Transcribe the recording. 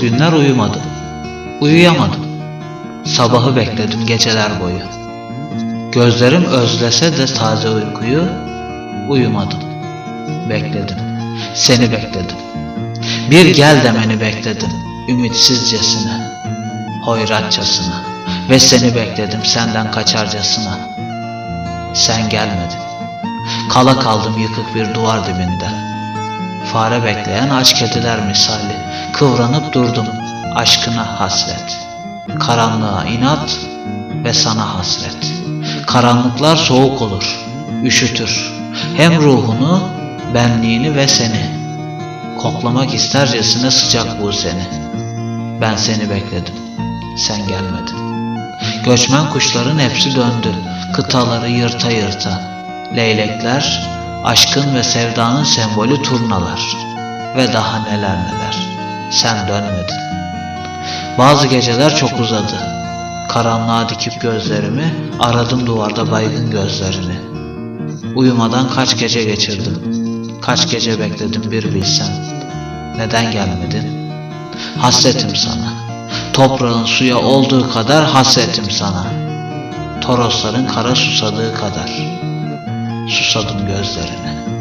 günler uyumadım. Uyuyamadım. Sabahı bekledim geceler boyu. Gözlerim özlese de taze uykuyu uyumadım. Bekledim. Seni bekledim. Bir gel demeni bekledim. Ümitsizcesine, hoyratçasına ve seni bekledim senden kaçarcasına. Sen gelmedin. Kala kaldım yıkık bir duvar dibinde. Fare bekleyen aç kediler misali kıvranıp durdum aşkına hasret. Karanlığa inat ve sana hasret. Karanlıklar soğuk olur, üşütür. Hem ruhunu, benliğini ve seni. Koklamak istercesine sıcak bu seni. Ben seni bekledim, sen gelmedin. Göçmen kuşların hepsi döndü, kıtaları yırta yırta. Leylekler, aşkın ve sevdanın sembolü turnalar. Ve daha neler neler. Sen dönmedin. Bazı geceler çok uzadı. Karanlığa dikip gözlerimi, aradım duvarda baygın gözlerini. Uyumadan kaç gece geçirdim. Kaç gece bekledim bir bilsen. Neden gelmedin? Hasretim sana. Toprağın suya olduğu kadar hasretim sana. Torosların kara susadığı kadar. Susadım gözlerine.